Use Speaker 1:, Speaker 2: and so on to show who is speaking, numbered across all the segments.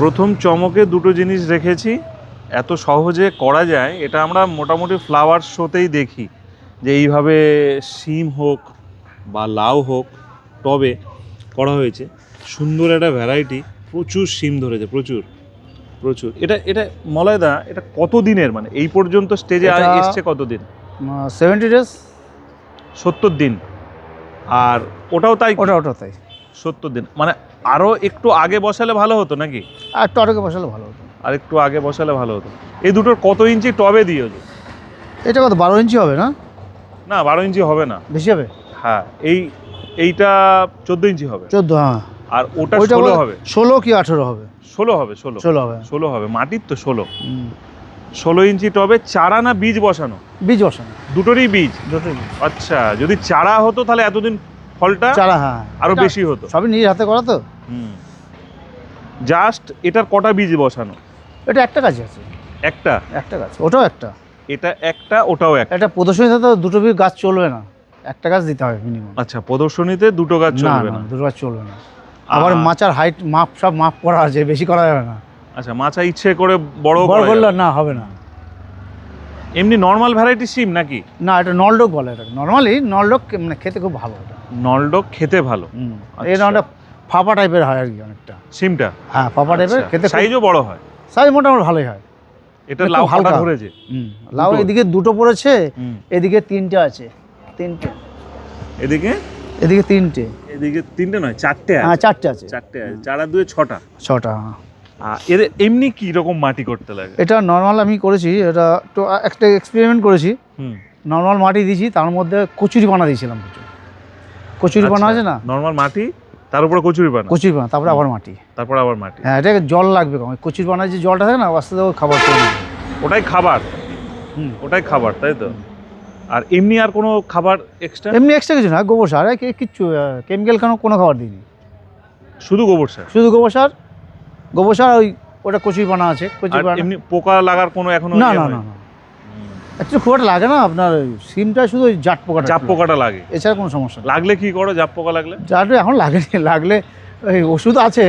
Speaker 1: প্রথম চমকে দুটো জিনিস রেখেছি। এত সহজে করা যায় এটা আমরা মোটামুটি ফ্লাওয়ার শোতেই দেখি। যে এইভাবে শিম হোক বা লাউ হোক টবে করা হয়েছে। সুন্দর একটা ভ্যারাইটি প্রচুর শিম ধরেছে প্রচুর প্রচুর। এটা এটা মলয়দা এটা কত দিনের মানে? এই পর্যন্ত স্টেজে এসছে কতদিন?
Speaker 2: সেভেন্টি ডেজ
Speaker 1: সত্তর দিন। আর ওটাও তাই?
Speaker 2: ওটা ওটা তাই।
Speaker 1: সত্তর দিন। মানে আরও একটু আগে বসালে ভালো হতো নাকি?
Speaker 2: আর একটু আটকে বসালে ভালো হতো।
Speaker 1: আর একটু আগে বসালে ভালো হতো। এই দুটোর কত ইঞ্চি টবে দিয়েছ
Speaker 2: এটা কত বারো ইঞ্চি হবে না?
Speaker 1: না বারো ইঞ্চি হবে না।
Speaker 2: বেশি হবে?
Speaker 1: হ্যাঁ এই এইটা চোদ্দ ইঞ্চি হবে।
Speaker 2: চোদ্দ হ্যাঁ।
Speaker 1: আর ওটা ষোলো হবে।
Speaker 2: ষোলো কি আঠেরো হবে?
Speaker 1: ষোলো হবে ষোলো।
Speaker 2: ষোলো হবে।
Speaker 1: ষোলো হবে মাটির তো ষোলো। ষোলো ইঞ্চি টবে চারা না বীজ বসানো?
Speaker 2: বীজ বসানো।
Speaker 1: দুটোরই বীজ?
Speaker 2: দুটোই
Speaker 1: আচ্ছা যদি চারা হতো তাহলে এতদিন ফলটা
Speaker 2: চারা হ্যাঁ। আরও
Speaker 1: বেশি হতো।
Speaker 2: সবই নিজের হাতে করা তো।
Speaker 1: হুম। জাস্ট এটার কটা বীজ বসানো?
Speaker 2: এটা একটা গাছ আছে।
Speaker 1: একটা?
Speaker 2: একটা গাছ। ওটাও একটা।
Speaker 1: এটা একটা ওটাও একটা?
Speaker 2: এটা প্রদর্শনীতে তো দুটো বীজ গাছ চলবে না। একটা গাছ দিতে হবে মিনিমাম
Speaker 1: আচ্ছা প্রদর্শনীতে দুটো গাছ চলবে
Speaker 2: না দুটো গাছ চলবে না। আবার। মাচার হাইট মাপ সব মাপ করা আছে বেশি করা যাবে না।
Speaker 1: আচ্ছা মাছা ইচ্ছে করে বড়
Speaker 2: বড় করলে না হবে না।
Speaker 1: এমনি নর্মাল ভ্যারাইটি সিম নাকি?
Speaker 2: না এটা নলডোক বলে এটা নর্মালি নলডোক মানে খেতে খুব ভালো এটা
Speaker 1: নলডক খেতে ভালো।
Speaker 2: হুম।
Speaker 1: আচ্ছা।
Speaker 2: এটা অনেকটা ফাঁপা টাইপের হয় আর কি অনেকটা।
Speaker 1: সিমটা?
Speaker 2: হ্যাঁ ফাঁপা টাইপের খেতে
Speaker 1: সাইজও বড় হয়।
Speaker 2: সাইজ মোটামুটি ভালোই হয়।
Speaker 1: এটা
Speaker 2: একটু
Speaker 1: লাউ
Speaker 2: হালকা।
Speaker 1: ধরেছে।
Speaker 2: হুম। লাউ এদিকে দুটো পড়েছে এদিকে তিনটে আছে। তিনটে।
Speaker 1: এদিকে?
Speaker 2: এদিকে তিনটে।
Speaker 1: এদিকে তিনটে নয় চারটে
Speaker 2: হ্যাঁ চারটে আছে।
Speaker 1: চারটে আছে। চার দুয়ে ছটা।
Speaker 2: ছটা হ্যাঁ।
Speaker 1: এর এমনি কি রকম মাটি করতে লাগে?
Speaker 2: এটা নর্মাল আমি করেছি এটা একটু একটা এক্সপেরিমেন্ট করেছি।
Speaker 1: হুম।
Speaker 2: নর্মাল মাটি দিয়েছি তার মধ্যে কচুরি পানা দিয়েছিলাম কিছু কচুরি পানা আছে না?
Speaker 1: নর্মাল মাটি তার উপরে কচুরি পানা
Speaker 2: কচুরি পানা তারপরে আবার মাটি।
Speaker 1: তারপর আবার মাটি।
Speaker 2: হ্যাঁ এটাকে জল লাগবে কম কচুরি যে জলটা থাকে না আস্তে আস্তে খাবার।
Speaker 1: ওটাই খাবার।
Speaker 2: হুম।
Speaker 1: ওটাই খাবার তাই তো? আর এমনি আর কোনো খাবার এক্সট্রা
Speaker 2: এমনি এক্সট্রা কিছু না গোবর সার। কিচ্ছু কেমিক্যাল কেন কোনো খাবার দিইনি।
Speaker 1: শুধু গোবর সার?
Speaker 2: শুধু গোবর সার। গোবর সার ওই ওটা কচুরি পানা আছে কচুরি পানা
Speaker 1: এমনি পোকা লাগার কোনো এখনও
Speaker 2: না
Speaker 1: ইয়ে
Speaker 2: না না। অ্যাকচুয়ালি খুব একটা লাগে না? আপনার সিমটা শুধু জাট পোকাটা
Speaker 1: জাপ পোকাটা লাগে।
Speaker 2: এছাড়া কোনো সমস্যা
Speaker 1: লাগলে কি করো? জাপ পোকা লাগলে?
Speaker 2: জাট এখন লাগেনি লাগলে ওই ওষুধ আছে।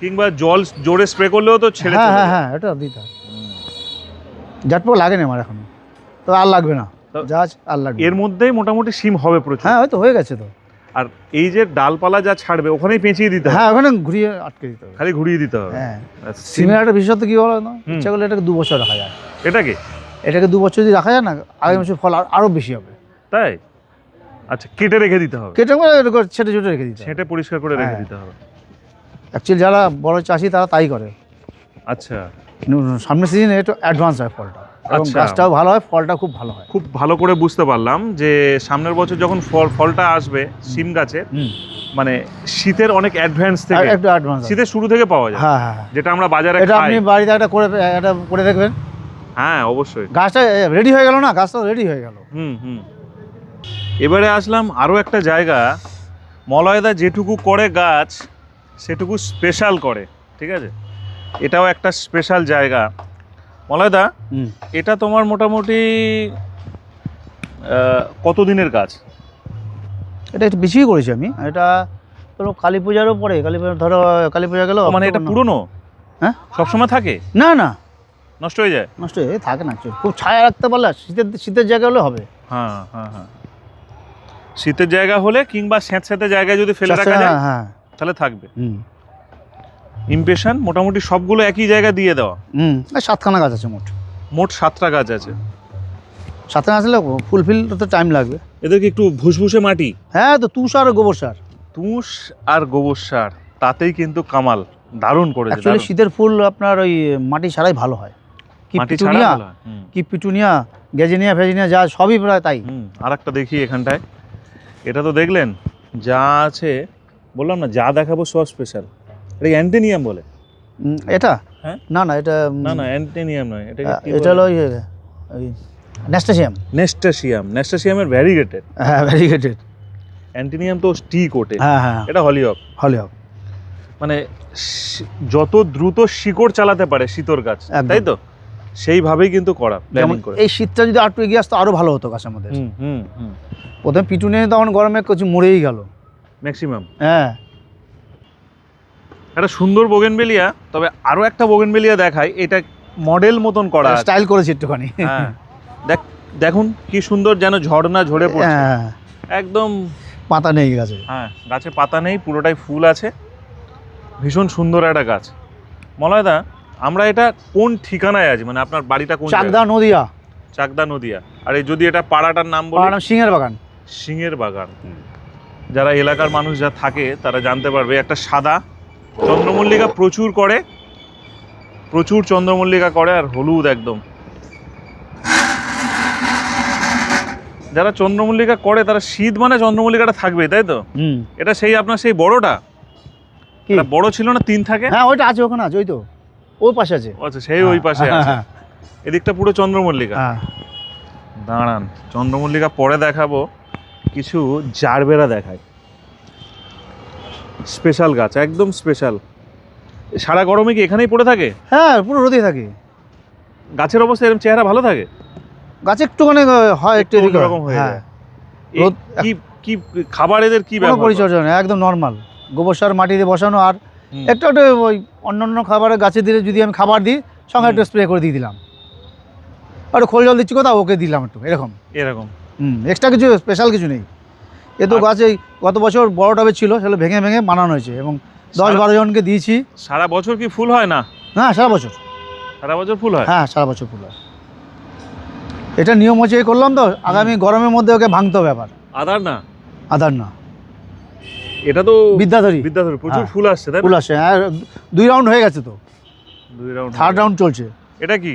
Speaker 1: কিংবা জল জোরে স্প্রে করলেও তো ছেড়ে
Speaker 2: হ্যাঁ হ্যাঁ হ্যাঁ এটা দিতে জাট পোকা লাগেনি আমার এখন। তো আর লাগবে না। যা আর লাগবে
Speaker 1: এর মধ্যেই মোটামুটি সিম হবে প্রচুর।
Speaker 2: হ্যাঁ হয়তো হয়ে গেছে তো।
Speaker 1: আর এই যে ডালপালা যা ছাড়বে ওখানেই পেঁচিয়ে দিতে
Speaker 2: হ্যাঁ ওখানে ঘুরিয়ে আটকে দিতে হবে।
Speaker 1: খালি ঘুরিয়ে দিতে হবে।
Speaker 2: হ্যাঁ।
Speaker 1: আর
Speaker 2: সিমের একটা বিশেষত্ব কি বলো না ইচ্ছা করলে এটাকে দু বছর রাখা যায়।
Speaker 1: এটাকে?
Speaker 2: এটাকে দু বছর যদি রাখা যায় না আগামী বছর ফল আর- আরও বেশি হবে।
Speaker 1: তাই? আচ্ছা কেটে রেখে দিতে হবে।
Speaker 2: কেটে এরকম ছেটে ছেটে রেখে দিতে হবে।
Speaker 1: ছেঁটে পরিষ্কার করে রেখে
Speaker 2: হ্যাঁ।
Speaker 1: দিতে হবে।
Speaker 2: অ্যাকচুয়ালি যারা বড় চাষি তারা তাই করে।
Speaker 1: আচ্ছা।
Speaker 2: সামনের সিজনে একটু অ্যাডভান্স হয় ফলটা। এবং
Speaker 1: আচ্ছা।
Speaker 2: গাছটাও ভালো হয় ফলটা খুব ভালো হয়।
Speaker 1: খুব ভালো করে বুঝতে পারলাম যে সামনের বছর যখন ফল ফলটা আসবে সিম গাছে মানে শীতের অনেক অ্যাডভান্স থেকে
Speaker 2: একটু অ্যাডভান্স
Speaker 1: শীতের শুরু থেকে পাওয়া যায়।
Speaker 2: হ্যাঁ হ্যাঁ হ্যাঁ।
Speaker 1: যেটা আমরা বাজারে
Speaker 2: এটা আপনি বাড়িতে একটা করে একটা করে দেখবেন।
Speaker 1: হ্যাঁ অবশ্যই।
Speaker 2: গাছটা রেডি হয়ে গেল না? গাছটা রেডি হয়ে গেল।
Speaker 1: হুম হুম। এবারে আসলাম আরও একটা জায়গা। মলয়দা যেটুকু করে গাছ সেটুকু স্পেশাল করে ঠিক আছে? এটাও একটা স্পেশাল জায়গা। মলয়দা
Speaker 2: হুম।
Speaker 1: এটা তোমার মোটামুটি কত দিনের গাছ?
Speaker 2: এটা একটু বেশিই করেছি আমি। এটা ধরো কালী পূজারও পরে কালী পূজা ধরো কালী পূজা গেল
Speaker 1: মানে এটা পুরনো?
Speaker 2: হ্যাঁ?
Speaker 1: সবসময় থাকে?
Speaker 2: না না।
Speaker 1: নষ্ট হয়ে যায়?
Speaker 2: নষ্ট হয়ে থাকে না খুব ছায়া রাখতে পারলে শীতের শীতের জায়গা হলে হবে।
Speaker 1: হ্যাঁ হ্যাঁ হ্যাঁ। শীতের জায়গা হলে কিংবা স্যাঁত স্যাঁতস্যাঁতে জায়গায় যদি ফেলে রাখা যায়
Speaker 2: হ্যাঁ হ্যাঁ।
Speaker 1: তাহলে থাকবে।
Speaker 2: হুম।
Speaker 1: ইমপ্রেশন মোটামুটি সবগুলো একই জায়গায় দিয়ে দেওয়া।
Speaker 2: হুম সাতখানা গাছ আছে মোট।
Speaker 1: মোট সাতটা গাছ আছে।
Speaker 2: সাতখানা আসলে ফুলফিল তো টাইম লাগবে।
Speaker 1: এদেরকে একটু ভুসভুসে মাটি।
Speaker 2: হ্যাঁ তো তুষ আর গোবর সার।
Speaker 1: তুষ আর গোবর সার তাতেই কিন্তু কামাল। দারুণ করে
Speaker 2: অ্যাকচুয়ালি
Speaker 1: দারুণ।
Speaker 2: শীতের ফুল আপনার ওই মাটি ছাড়াই ভালো হয়। কি পিটুনিয়া? কি পিটুনিয়া? গ্যাজেনিয়া ফেজিনিয়া যা সবই প্রায় তাই।
Speaker 1: আর একটা দেখি এখানটায়। এটা তো দেখলেন যা আছে বললাম না যা দেখাবো সব স্পেশাল এটা অ্যান্টেনিয়াম বলে।
Speaker 2: এটা?
Speaker 1: হ্যাঁ?
Speaker 2: না না এটা
Speaker 1: না না অ্যান্টেনিয়াম নয় এটা
Speaker 2: এটা হলো ওই নেস্টাসিয়াম।
Speaker 1: নেস্টাসিয়াম নেস্টাসিয়ামের ভ্যারিগেটেড
Speaker 2: হ্যাঁ ভ্যারিগেটেড
Speaker 1: অ্যান্টেনিয়াম তো স্টি কোটে
Speaker 2: হ্যাঁ হ্যাঁ।
Speaker 1: এটা হলিওক
Speaker 2: হলে
Speaker 1: মানে যত দ্রুত শিকড় চালাতে পারে শীতর গাছ। তাই তো? সেইভাবেই কিন্তু করা
Speaker 2: যেমন
Speaker 1: প্ল্যানিং করে।
Speaker 2: এই শীতটা যদি আরটু এগিয়ে আসতো আরও ভালো হতো গাছের মধ্যে।
Speaker 1: হুম হুম হুম।
Speaker 2: প্রথমে পিটুনিয়া তখন গরমে কিছু মরেই গেল।
Speaker 1: ম্যাক্সিমাম
Speaker 2: হ্যাঁ।
Speaker 1: একটা সুন্দর বোগেনবেলিয়া তবে আরও একটা বোগেনবেলিয়া দেখায় এটা মডেল মতন করা
Speaker 2: স্টাইল করেছি একটুখানি।
Speaker 1: হ্যাঁ। দেখ দেখুন কি সুন্দর যেন ঝর্ণা ঝরে পড়ছে।
Speaker 2: হ্যাঁ।
Speaker 1: একদম
Speaker 2: পাতা নেই গাছে।
Speaker 1: হ্যাঁ গাছে পাতা নেই পুরোটাই ফুল আছে। ভীষণ সুন্দর একটা গাছ। মলয়দা আমরা এটা কোন ঠিকানায় আছি? মানে আপনার বাড়িটা কোন
Speaker 2: চাকদা নদিয়া।
Speaker 1: চাকদা নদিয়া। আর এই যদি এটা পাড়াটার নাম বলি?
Speaker 2: নাম সিংহের বাগান।
Speaker 1: সিংহের বাগান। যারা এলাকার মানুষ যা থাকে তারা জানতে পারবে একটা সাদা চন্দ্রমল্লিকা প্রচুর করে। প্রচুর চন্দ্রমল্লিকা করে আর হলুদ একদম। যারা চন্দ্রমল্লিকা করে তারা শীত মানে চন্দ্রমল্লিকাটা থাকবে তাই তো? এটা সেই আপনার সেই বড়টা? বড় ছিল না তিন থাকে?
Speaker 2: হ্যাঁ ওইটা আছে ওখানে আছে ওই তো। ওই পাশে আছে।
Speaker 1: আচ্ছা সেই ওই পাশে
Speaker 2: হ্যাঁ,
Speaker 1: আছে।
Speaker 2: হ্যাঁ,
Speaker 1: এদিকটা পুরো চন্দ্রমল্লিকা।
Speaker 2: হ্যাঁ।
Speaker 1: দাঁড়ান চন্দ্রমল্লিকা পরে দেখাবো। কিছু জারবেরা দেখায়। স্পেশাল গাছ একদম স্পেশাল। সারা গরমে কি এখানেই পড়ে থাকে?
Speaker 2: হ্যাঁ পুরো রোদেই থাকে।
Speaker 1: গাছের অবস্থা এরকম চেহারা ভালো থাকে?
Speaker 2: গাছ একটুখানি হয় একটু এদিকে।
Speaker 1: অন্যরকম হয়ে
Speaker 2: হ্যাঁ।
Speaker 1: যায়। কি কি খাবার এদের কি
Speaker 2: পরিচর্যা একদম নর্মাল। গোবর সার মাটি দিয়ে বসানো আর। একটু একটু ওই অন্যান্য খাবারে গাছে দিলে যদি আমি খাবার দিই সঙ্গে একটু স্প্রে করে দিয়ে দিলাম। আর খোল জল দিচ্ছি কোথাও ওকে দিলাম একটু এরকম।
Speaker 1: এরকম।
Speaker 2: হুম এক্সট্রা কিছু স্পেশাল কিছু নেই। এ তো গাছে গত বছর বড় টবে ছিল সেগুলো ভেঙে ভেঙে বানানো হয়েছে এবং দশ বারো জনকে দিয়েছি।
Speaker 1: সারা বছর কি ফুল হয় না?
Speaker 2: হ্যাঁ সারা বছর।
Speaker 1: সারা বছর ফুল হয়?
Speaker 2: হ্যাঁ সারা বছর ফুল হয়। এটা নিয়ম হচ্ছে করলাম তো আগামী গরমের মধ্যে ওকে ভাঙতে হবে ব্যাপার
Speaker 1: আদার না?
Speaker 2: আদার না।
Speaker 1: এটা তো
Speaker 2: বিদ্যাধরী।
Speaker 1: বিদ্যাধর প্রচুর
Speaker 2: হ্যাঁ।
Speaker 1: ফুল আসছে তাই
Speaker 2: ফুল আসে হ্যাঁ দুই রাউন্ড হয়ে গেছে তো।
Speaker 1: দুই রাউন্ড
Speaker 2: থার্ড রাউন্ড চলছে।
Speaker 1: এটা কি?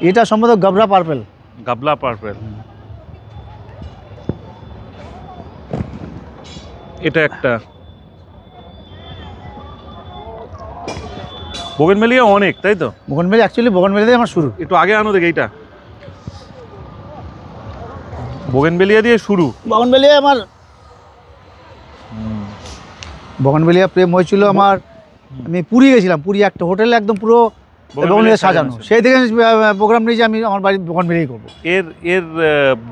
Speaker 2: এটা সম্ভবত গাবরা পার্পেল।
Speaker 1: গাবলা পার্পেল। এটা একটা। বোগেনভেলিয়া অনেক তাই তো?
Speaker 2: বগনবেলি অ্যাকচুয়ালি বগনবেলি দিয়ে আমার শুরু।
Speaker 1: একটু আগে আনো দেখে এইটা। বোগেনভেলিয়া দিয়ে শুরু।
Speaker 2: বগনবেলি আমার বগনবেলিয়া প্রেম হয়েছিল আমার আমি পুরী গেছিলাম পুরী একটা হোটেলে একদম পুরো বগনবেলিয়া সাজানো। সেই থেকে প্রোগ্রাম নিয়েছি আমি আমার বাড়ি বগনবেলিয়াই করব।
Speaker 1: এর এর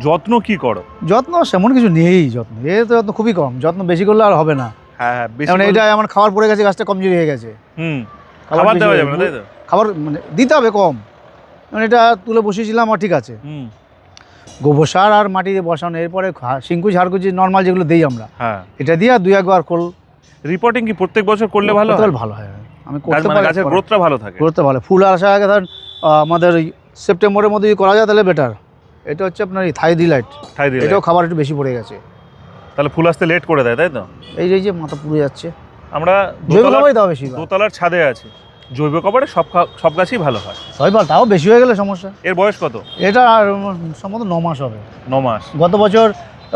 Speaker 1: যত্ন কি করো?
Speaker 2: যত্ন সেমন কিছু নেই যত্ন। এর তো যত্ন খুবই কম যত্ন বেশি করলে আর হবে না।
Speaker 1: হ্যাঁ হ্যাঁ করে-
Speaker 2: এটা আমার খাবার পড়ে গেছে গাছটা কমজোরি হয়ে গেছে।
Speaker 1: হুম
Speaker 2: খাবার
Speaker 1: দেওয়া যাবে না
Speaker 2: খাবার মানে দিতে হবে কম। মানে এটা তুলে বসিয়েছিলাম আর ঠিক আছে।
Speaker 1: হুম।
Speaker 2: গোবর সার আর মাটি দিয়ে বসানো এরপরে শিঙ্কু ঝাড়কুচি নর্মাল যেগুলো দিই আমরা
Speaker 1: হ্যাঁ।
Speaker 2: এটা দিয়ে আর দুই একবার করল
Speaker 1: রিপোর্টিং কি প্রত্যেক বছর করলে ভালো হয়?
Speaker 2: ভালো হয়। আমি করতে
Speaker 1: মানে
Speaker 2: পারি
Speaker 1: গাছের গ্রোথটা ভালো থাকে।
Speaker 2: করতে ভালো। ফুল আসার আগে ধর আমাদের সেপ্টেম্বরের মধ্যে যদি করা যায় তাহলে বেটার এটা হচ্ছে আপনার এই থাই ডিলাইট
Speaker 1: ঠাই দিলে
Speaker 2: এটাও খাবার একটু বেশি পড়ে গেছে।
Speaker 1: তাহলে ফুল আসতে লেট করে দেয় তাই তো?
Speaker 2: এই যে এই যে মাথা পুড়ে যাচ্ছে।
Speaker 1: আমরা
Speaker 2: জৈব খাবারই দাও বেশি
Speaker 1: দোতলার ছাদে আছি। জৈব খাবারে সব সব গাছই ভালো হয়।
Speaker 2: ছয় বার তাও বেশি হয়ে গেলে সমস্যা।
Speaker 1: এর বয়স কত?
Speaker 2: এটা আর সম্ভবত ন মাস হবে।
Speaker 1: ন মাস।
Speaker 2: গত বছর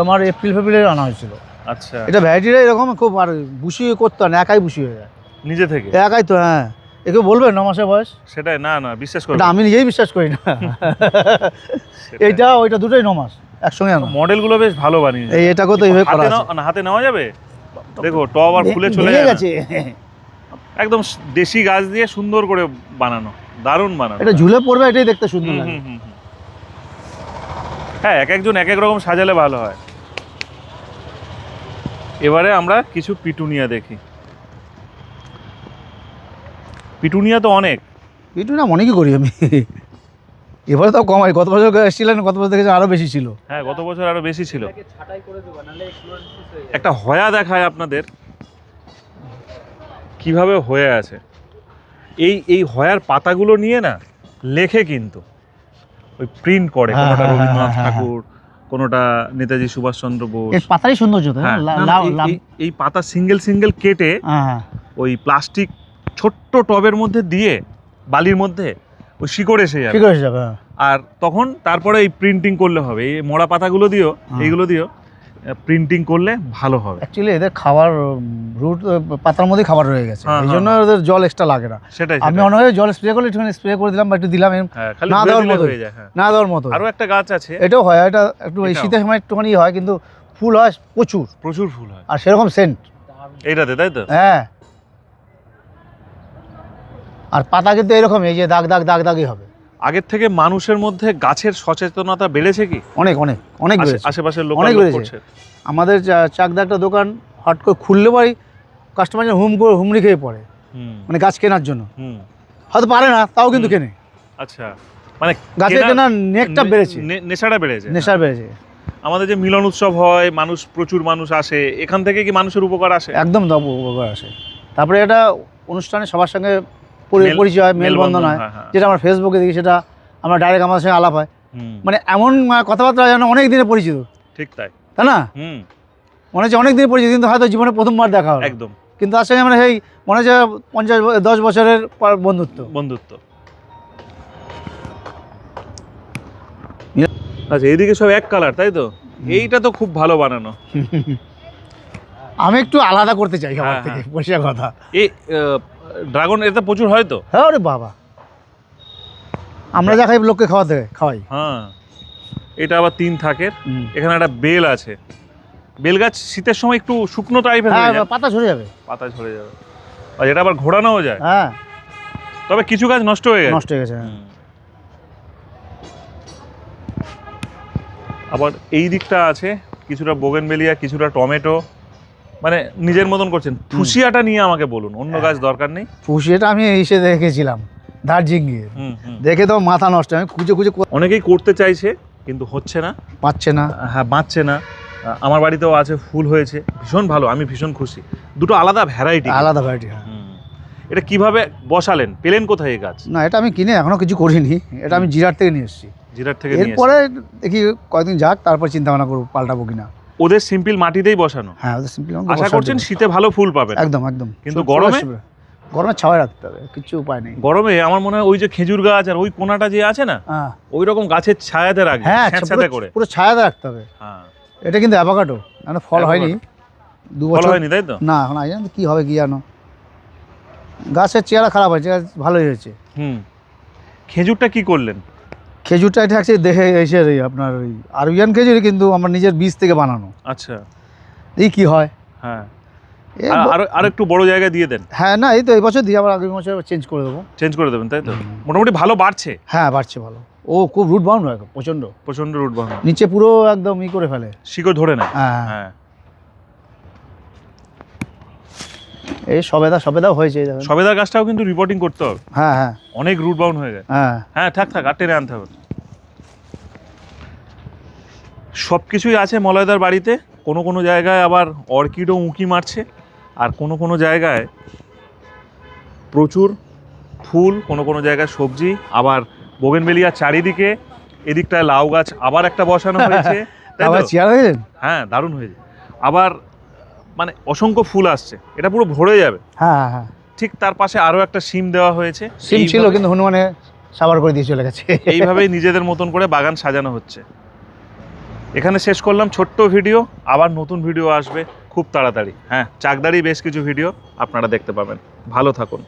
Speaker 2: আমার এপ্রিল ফেব্রুয়ারি আনা হয়েছিল।
Speaker 1: আচ্ছা।
Speaker 2: এটা ভ্যারাইটিটা এরকম খুব আর বুসি করতে হয় না একাই বুসি হয়ে যায়।
Speaker 1: নিজে থেকে?
Speaker 2: একাই তো হ্যাঁ। একে বলবে ন মাসের বয়স?
Speaker 1: সেটাই না না বিশ্বাস করো
Speaker 2: এটা আমি নিজেই বিশ্বাস করি না। এইটা ওইটা দুটোই ন মাস একসঙ্গে
Speaker 1: মডেলগুলো বেশ ভালো বানিয়ে
Speaker 2: এই এটাকেও তো এইভাবে করা
Speaker 1: হাতে
Speaker 2: আছে?
Speaker 1: না, হাতে নেওয়া যাবে? দেখো টব আর ফুলে চলে।
Speaker 2: গেছে।
Speaker 1: একদম দেশি গাছ দিয়ে সুন্দর করে বানানো দারুণ বানানো।
Speaker 2: এটা ঝুলে পড়বে এটাই দেখতে সুন্দর লাগে।
Speaker 1: হ্যাঁ এক একজন এক এক রকম সাজালে ভালো হয়। এবারে আমরা কিছু পিটুনিয়া দেখি। পিটুনিয়া তো অনেক।
Speaker 2: না অনেকই করি আমি। এবারে তো কমাই। গত বছর এসেছিলেন গত বছর দেখেছি আরও বেশি ছিল।
Speaker 1: হ্যাঁ গত বছর আরও বেশি ছিল। একটা হয়া দেখায় আপনাদের কীভাবে হয়ে আছে। এই এই হয়ার পাতাগুলো নিয়ে না লেখে কিন্তু। ওই প্রিন্ট করে
Speaker 2: হ্যাঁ, হ্যাঁ,
Speaker 1: রবীন্দ্রনাথ
Speaker 2: হ্যাঁ, হ্যাঁ,
Speaker 1: ঠাকুর কোনোটা নেতাজি সুভাষচন্দ্র বোস।
Speaker 2: পাতারই সৌন্দর্য
Speaker 1: হ্যাঁ,
Speaker 2: লাউ-
Speaker 1: এই- পাতা সিঙ্গেল সিঙ্গেল কেটে
Speaker 2: হ্যাঁ হ্যাঁ।
Speaker 1: ওই প্লাস্টিক ছোট্ট টবের মধ্যে দিয়ে বালির মধ্যে ওই শিকড় এসে যাবে।
Speaker 2: হয়ে হ্যাঁ।
Speaker 1: আর তখন তারপরে এই প্রিন্টিং করলে হবে। এই মরা পাতাগুলো দিও
Speaker 2: হ্যাঁ।
Speaker 1: এইগুলো দিও প্রিন্টিং করলে ভালো হবে।
Speaker 2: অ্যাকচুয়ালি এদের খাবার রুট পাতার মধ্যেই খাবার রয়ে গেছে।
Speaker 1: হ্যাঁ,
Speaker 2: এই
Speaker 1: হ্যাঁ,
Speaker 2: জন্য ওদের জল এক্সট্রা লাগে না।
Speaker 1: সেটাই
Speaker 2: আমি। মনে হয় জল স্প্রে করলে একটুখানি স্প্রে করে দিলাম বা একটু দিলাম
Speaker 1: হ্যাঁ
Speaker 2: না দেওয়ার মতো
Speaker 1: হয়ে যায় হ্যাঁ।
Speaker 2: না দেওয়ার মতো
Speaker 1: আরও একটা গাছ আছে।
Speaker 2: এটাও হয় এটা একটু এই শীতের সময় একটুখানি হয় কিন্তু ফুল হয় প্রচুর।
Speaker 1: প্রচুর ফুল হয়।
Speaker 2: আর সেরকম সেন্ট
Speaker 1: এইটাতে তাই তো?
Speaker 2: হ্যাঁ। আর পাতা কিন্তু এরকম এই যে দাগ দাগ দাগ দাগই হবে।
Speaker 1: আগের থেকে মানুষের মধ্যে গাছের সচেতনতা বেড়েছে কি?
Speaker 2: অনেক অনেক অনেক বেড়েছে।
Speaker 1: আশেপাশের লোক
Speaker 2: অনেক বেড়েছে। আমাদের চাকদা একটা দোকান হট করে খুললে পারি কাস্টমার হুম করে হুমড়ি খেয়ে পড়ে।
Speaker 1: হুম।
Speaker 2: মানে গাছ কেনার জন্য।
Speaker 1: হুম।
Speaker 2: হয়তো পারে না তাও কিন্তু কেনে।
Speaker 1: আচ্ছা। মানে
Speaker 2: গাছের
Speaker 1: কেনার-
Speaker 2: নেকটা বেড়েছে।
Speaker 1: নেশাটা বেড়েছে।
Speaker 2: নেশা বেড়েছে।
Speaker 1: আমাদের যে মিলন উৎসব হয় মানুষ প্রচুর মানুষ আসে এখান থেকে কি মানুষের উপকার আসে?
Speaker 2: একদম উপকার আসে। তারপরে এটা অনুষ্ঠানে সবার সঙ্গে পরিচয় মেলবন্ধন হয়।
Speaker 1: হয়, হ্যাঁ।
Speaker 2: যেটা আমার ফেসবুকে দেখি সেটা আমরা ডাইরেক্ট আমাদের সঙ্গে আলাপ হয়। মানে এমন কথাবার্তা যেন অনেক দিনে পরিচিত।
Speaker 1: ঠিক তাই।
Speaker 2: তাই না? মনে হচ্ছে অনেক দিন পরিচিত কিন্তু হয়তো জীবনে প্রথমবার দেখা হলো
Speaker 1: একদম।
Speaker 2: কিন্তু সঙ্গে আমরা সেই মনে হচ্ছে পঞ্চাশ দশ বছরের পর বন্ধুত্ব।
Speaker 1: বন্ধুত্ব। আচ্ছা এইদিকে সব এক কালার তাই তো? এইটা তো খুব ভালো বানানো।
Speaker 2: আমি একটু আলাদা করতে চাই আমার
Speaker 1: হ্যাঁ,
Speaker 2: থেকে
Speaker 1: হ্যাঁ।
Speaker 2: পরিষ্কার কথা
Speaker 1: এই ড্রাগন এতে প্রচুর হয় তো?
Speaker 2: হ্যাঁ রে বাবা। আমরা যা খাই লোককে খাওয়াতে খাওয়াই।
Speaker 1: হ্যাঁ। এটা আবার তিন থাকের। এখানে একটা বেল আছে। বেল গাছ শীতের সময় একটু শুকনো টাইপের
Speaker 2: হ্যাঁ
Speaker 1: হয়ে যায়।
Speaker 2: পাতা ঝরে যাবে।
Speaker 1: পাতা ঝরে যাবে। আর এটা আবার ঘোরানোও যায়।
Speaker 2: হ্যাঁ।
Speaker 1: তবে কিছু গাছ নষ্ট হয়ে গেছে।
Speaker 2: নষ্ট হয়ে গেছে হ্যাঁ।
Speaker 1: আবার এই দিকটা আছে কিছুটা বোগেনবেলিয়া কিছুটা টমেটো। মানে নিজের মতন করছেন। ফুসিয়াটা নিয়ে আমাকে বলুন অন্য গাছ দরকার নেই?
Speaker 2: ফুসিয়াটা আমি এসে দেখেছিলাম দার্জিলিংয়ে। দেখে তো মাথা নষ্ট আমি খুঁজে খুঁজে
Speaker 1: অনেকেই করতে চাইছে কিন্তু হচ্ছে না।
Speaker 2: পাচ্ছে না।
Speaker 1: হ্যাঁ বাঁচছে না। আমার বাড়িতেও আছে ফুল হয়েছে। ভীষণ ভালো আমি ভীষণ খুশি। দুটো আলাদা ভ্যারাইটি
Speaker 2: আলাদা ভ্যারাইটি হ্যাঁ।
Speaker 1: এটা কীভাবে বসালেন? পেলেন কোথায় এই গাছ?
Speaker 2: না এটা আমি কিনে এখনও কিছু করিনি। এটা আমি জিরাট থেকে নিয়ে এসেছি।
Speaker 1: জিরার থেকে
Speaker 2: এরপরে দেখি কয়েকদিন যাক তারপর চিন্তা ভাবনা করব পাল্টাবো কিনা।
Speaker 1: ওদের সিম্পল মাটিতেই বসানো।
Speaker 2: হ্যাঁ ওদের সিম্পল
Speaker 1: আশা করছেন শীতে ভালো ফুল পাবেন।
Speaker 2: একদম একদম।
Speaker 1: কিন্তু গরমে?
Speaker 2: গরমে ছাওয়ায় রাখতে হবে কিছু উপায় নেই।
Speaker 1: গরমে আমার মনে হয় ওই যে খেজুর গাছ আর ওই কোনাটা যে আছে না
Speaker 2: হ্যাঁ।
Speaker 1: ওই রকম গাছের ছায়াতে রাখবে
Speaker 2: হ্যাঁ ছায়াতে
Speaker 1: করে।
Speaker 2: পুরো ছায়াতে রাখতে হবে।
Speaker 1: হ্যাঁ।
Speaker 2: এটা কিন্তু অ্যাভোকাডো মানে ফল হয়নি। দু
Speaker 1: ফল
Speaker 2: বছর
Speaker 1: হয়নি তাই তো?
Speaker 2: না এখন আই জানি কি হবে কি জানো। গাছের চেহারা খারাপ হয়েছে ভালোই হয়েছে।
Speaker 1: হুম। খেজুরটা কি করলেন?
Speaker 2: খেজুরটা এটা হচ্ছে দেখে এসে আপনার ওই আরবিয়ান খেজুরই কিন্তু আমার নিজের বীজ থেকে বানানো।
Speaker 1: আচ্ছা।
Speaker 2: এই কি হয়।
Speaker 1: হ্যাঁ। আর- একটু বড় দিয়ে দেন।
Speaker 2: হ্যাঁ না এই তো এই বছর দিয়ে আবার আগামী বছর চেঞ্জ করে দেবো।
Speaker 1: চেঞ্জ করে দেবেন তাই তো? মোটামুটি ভালো বাড়ছে?
Speaker 2: হ্যাঁ বাড়ছে ভালো। ও খুব রুট বাউন্ড হয় প্রচণ্ড
Speaker 1: রুট
Speaker 2: নিচে পুরো একদম ই করে ফেলে।
Speaker 1: শিকড় ধরে নেয়।
Speaker 2: হ্যাঁ
Speaker 1: হ্যাঁ
Speaker 2: এই সবেদা সবেদাও হয়েছে।
Speaker 1: সবেদার গাছটাও কিন্তু রিপোর্টিং করতে হবে।
Speaker 2: হ্যাঁ হ্যাঁ।
Speaker 1: অনেক রুট বাউন্ড হয়ে যায়।
Speaker 2: হ্যাঁ।
Speaker 1: হ্যাঁ থাক থাক আর টেনে আনতে হবে। সব কিছুই আছে মলয়দার বাড়িতে। কোনো কোনো জায়গায় আবার অর্কিডও উঁকি মারছে। আর কোনো কোনো জায়গায় প্রচুর ফুল কোনো কোনো জায়গায় সবজি। আবার বোগেনবেলিয়ার চারিদিকে এদিকটায় লাউ গাছ আবার একটা বসানো হয়েছে। হ্যাঁ দারুণ হয়েছে। আবার মানে অসংখ্য ফুল আসছে। এটা পুরো ভরে যাবে।
Speaker 2: হ্যাঁ হ্যাঁ হ্যাঁ।
Speaker 1: ঠিক তার পাশে আরও একটা সিম দেওয়া হয়েছে।
Speaker 2: সিম ছিল কিন্তু হনুমানে সাবার করে দিয়ে চলে গেছে।
Speaker 1: এইভাবেই নিজেদের মতন করে বাগান সাজানো হচ্ছে। এখানে শেষ করলাম ছোট্ট ভিডিও আবার নতুন ভিডিও আসবে খুব তাড়াতাড়ি। হ্যাঁ চাকদারি বেশ কিছু ভিডিও আপনারা দেখতে পাবেন। ভালো থাকুন।